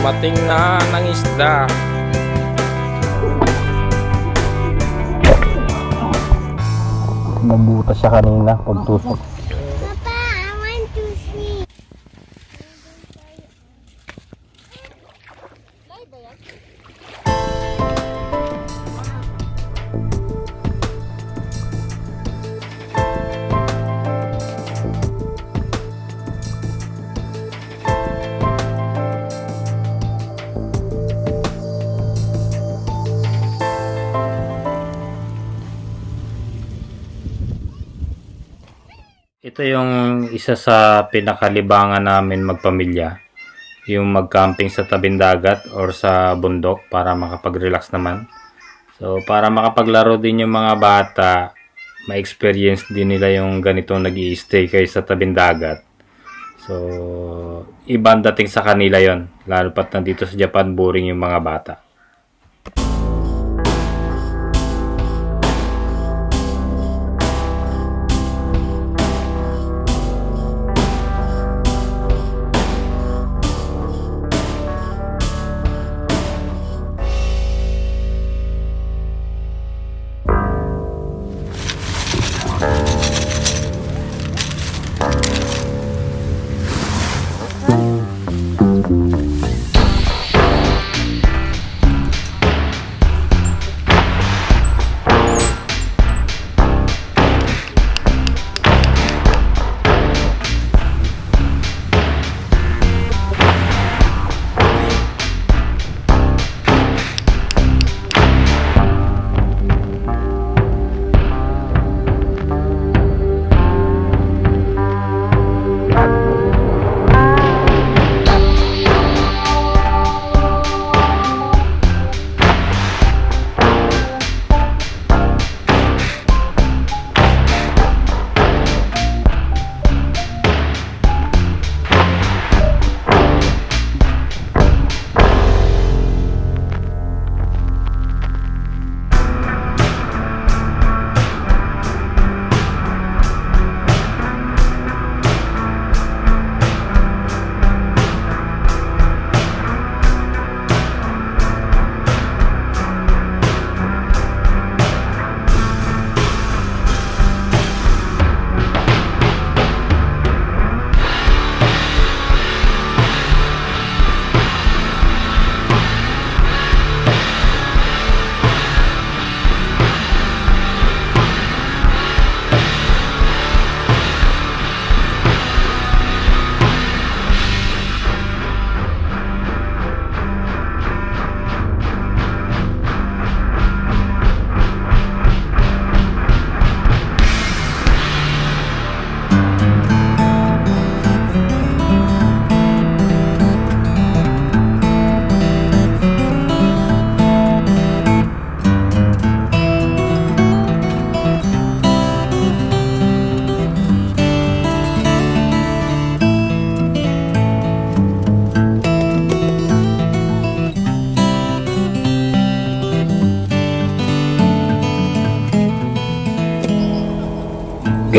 Dumating na ng isda. Nabutas siya kanina pagtusok. Ito yung isa sa pinakalibangan namin magpamilya. Yung mag-camping sa tabing dagat or sa bundok para makapag-relax naman. So, para makapaglaro din yung mga bata, ma-experience din nila yung ganitong nag stay kayo sa tabing dagat. So, ibang dating sa kanila yon Lalo pat nandito sa Japan, boring yung mga bata.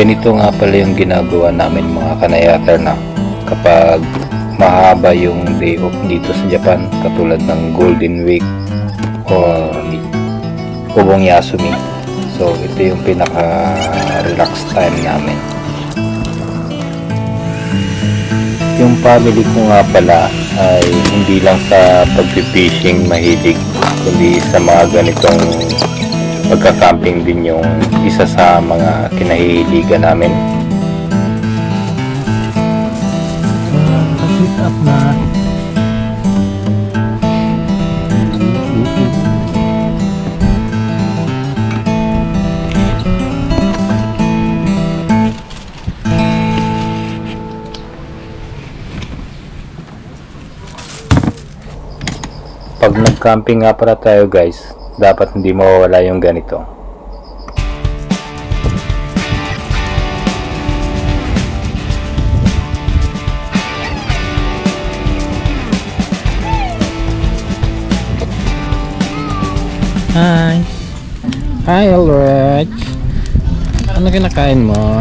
Ganito nga pala yung ginagawa namin mga kanayater na kapag mahaba yung day off dito sa Japan katulad ng Golden Week or Kubong Yasumi. So ito yung pinaka relax time namin. Yung family ko nga pala ay hindi lang sa pag-fishing mahilig kundi sa mga ganitong pagka-camping din yung isa sa mga kinahihiligan namin. Pag nag-camping nga pala tayo guys, dapat hindi mawawala yung ganito. Hi! Hi, Ulrich! Ano kinakain mo?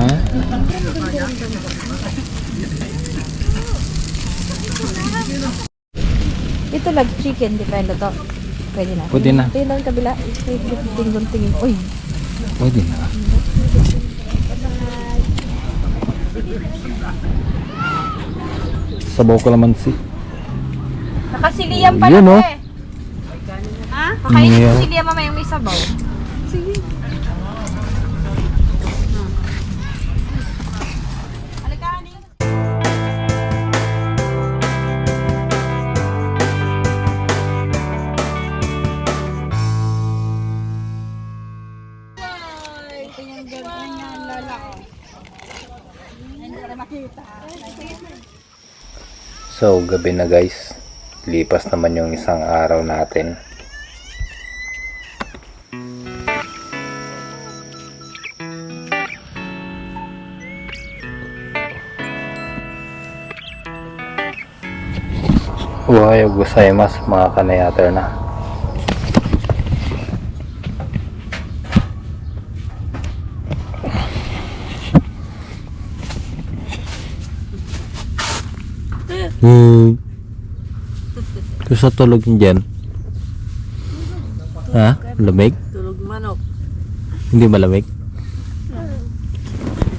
Ito lang, chicken, depende to. Pwede na. Pwede na. Tingin lang kabila. Tingin tingin. Uy, Pwede na. Sabaw ko naman si. nakasiliyan pala Yun, to oh. eh. Ha? Kakainin Yeah. ko siliyan mamaya may sabaw. So, gabi na guys. Lipas naman yung isang araw natin. Ohayo gozaimasu mga kanayater na. Hmm. Gusto tulog dyan? Ha? Lamig? Tulog manok. Hindi malamig?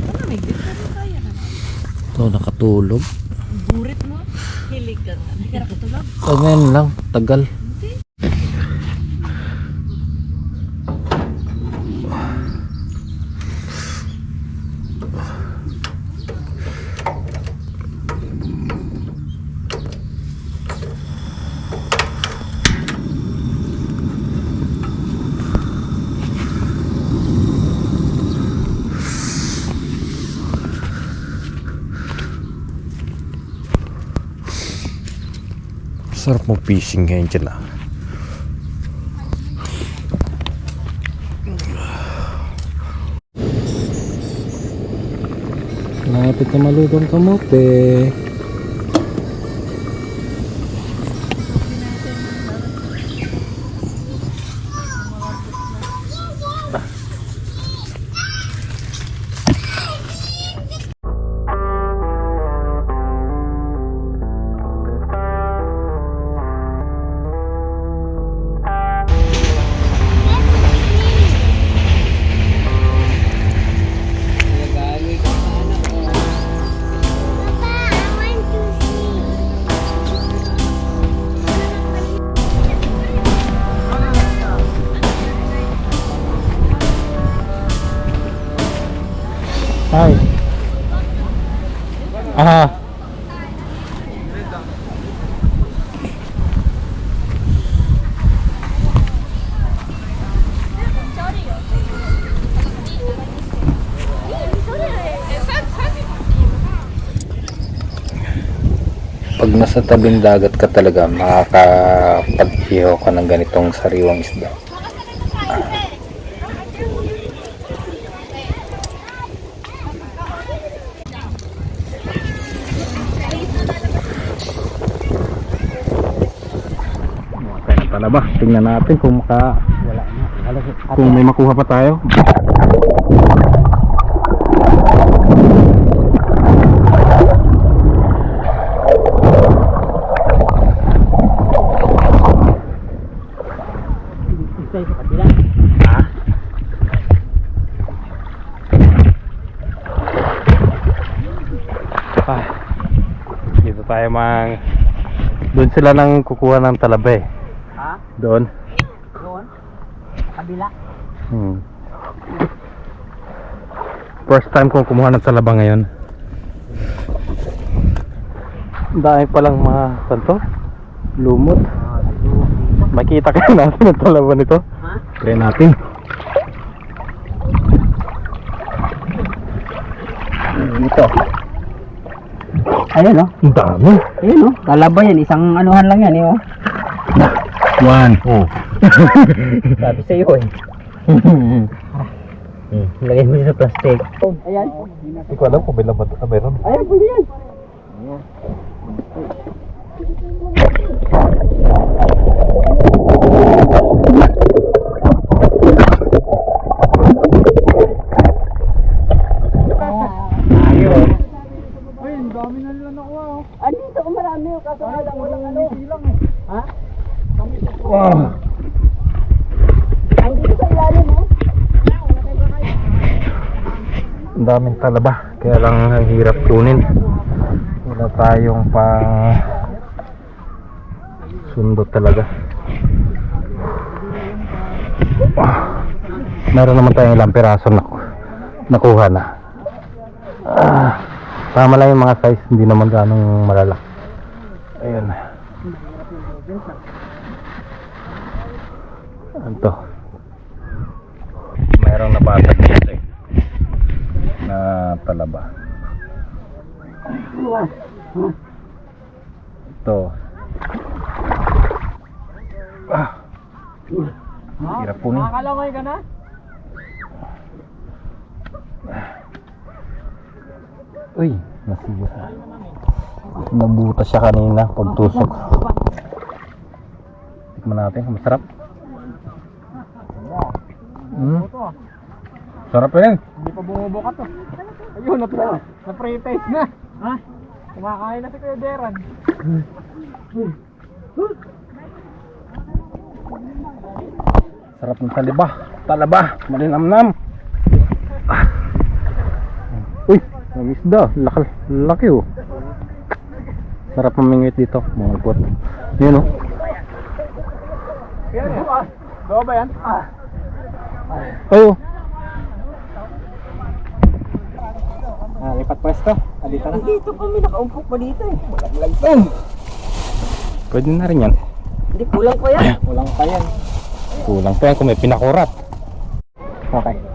Malamig din pero kaya naman. Ito, nakatulog. Burit mo. Hilig ka na. Hirap ko tulog. Oh, ngayon lang. Tagal. Sarap mo fishing ngayon dyan ah. Lapit na malutong kamote. Ah. Pag nasa tabing dagat ka talaga, makakapag-ihaw ka ng ganitong sariwang isda. Kaya na pala ba? Tingnan natin kung maka... Wala na. Kung may makuha pa tayo. Ah, dito tayo mang doon sila nang kukuha ng talabe. Doon. Doon? Kabila? Hmm. First time kong kumuha ng talaba ngayon. Dami palang mga santo. Lumot. Makita kaya natin ang talaba nito. Ha? Try natin. Dito. Ayun oh. Ang dami. Ayun oh. Kalaba yan. Isang anuhan lang yan eh oh. One. Oh. Sabi sa iyo eh. hmm. Lagay mo sa plastic. Ayan. Hindi ko alam kung may laman na meron. Ayan po yan. Ayun. Ayun, dami na nila nakuha oh. Andito ko marami oh. Kaso nga lang walang ano. Wow. Ang daming talaba, kaya lang ang hirap kunin. Wala tayong pang sundo talaga. Meron naman tayong ilang piraso na nakuha na. Ah, tama lang yung mga size, hindi naman ganong malalaki. Ayun. To? Mayroong nabasag dito eh. Na talaba. Ito. Ah. Hirap po niya. Nakalangoy ka na? Uy, nasira. Nabuta siya kanina pagtusok. Tikman natin, masarap. Hmm. Sarap yun. Hindi pa bumubuka to. Ayun, na na-pre-taste na. Ha? Kumakain na si Kuya Deran. Sarap ng talaba. Talaba. Malinamnam. Ah. Uy, ang isda. Laki, laki oh. Sarap mamingwit dito, mga pot. Yun oh. Yan, ah. Gawa ba yan? Ah. Oh, Ah, dito na. Dito kami nakaumpok pa dito eh. Malaglag pa. pwede na rin yan. Hindi, kulang pa yan. Kulang pa yan. Kulang pa yan kung may pinakurat. Okay.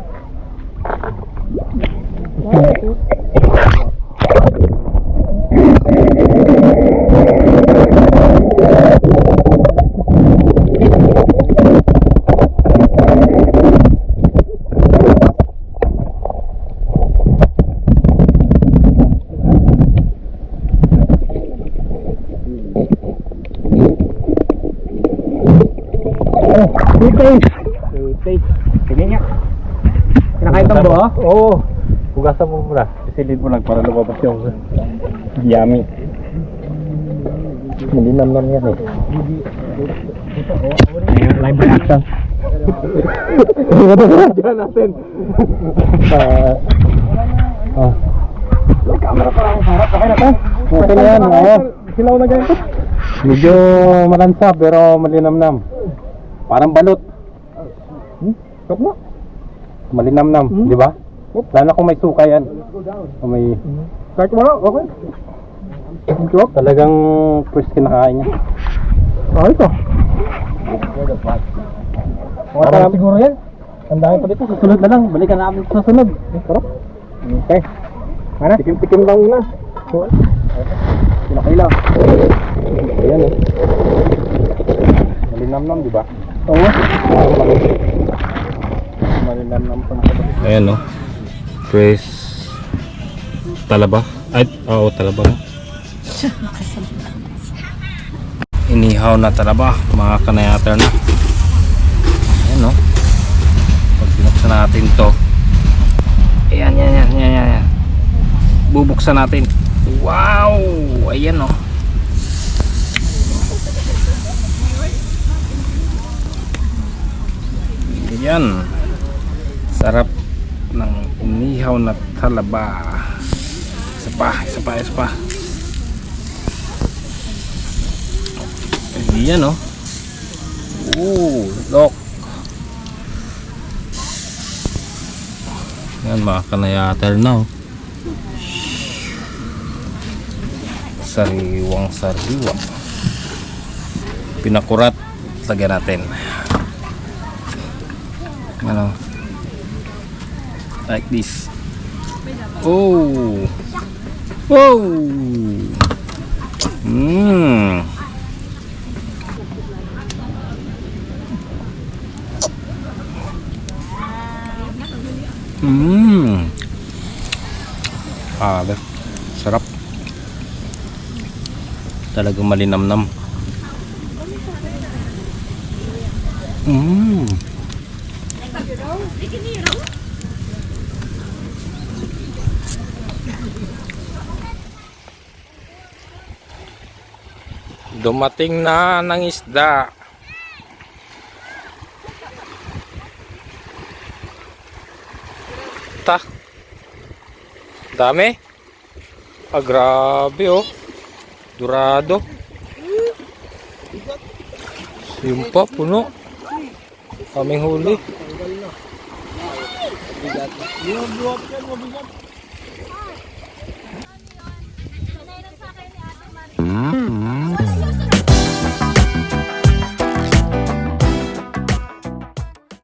Okay. Sige nga. Kinakain tong buo? Oo. Hugasan mo muna. Isilid mo lang para lumabas yung yummy. Malinam lang yan eh. Live reaction. Diyan natin. Ah. Ah. Camera pa lang harap. Okay na to? Okay na yan, oo. Silaw na ganito. Medyo malansa pero malinamnam. Parang balot. Kap mo. Malinamnam, di ba? Lalo kung may suka yan. Kung may Kahit wala, okay. talagang first kinakain niya. Okay to. Parang siguro yan. Ang dami pa dito. Susunod na lang. Balikan namin sa susunod. Sarap. Okay. Ano? Tikim-tikim lang muna. Kinakay lang. Ayan eh. Malinamnam, di ba? Oo. Malinamnam pa Ayan no. Fresh talaba. Ay, oo, talaba. Inihaw na talaba, mga kanayater na. Ayan no. Pag binuksan natin to. Ayan, yan, yan, yan, yan, yan. Bubuksan natin. Wow! Ayan no. Ayan. Sarap ng inihaw na talaba. Isa pa, isa pa, isa pa. Ayan no. Ooh, look. Yan mga kanayater na oh. Sariwang sariwa. Pinakurat. Lagyan natin. Ano? Like this. Oh. Oh. Mmm. Mmm. Ah, sarap. Talagang malinamnam. Mmm. Dumating na ng isda. Ta. Dami. Ah, grabe oh. Durado. Yung pa, puno. Kaming huli. Sanay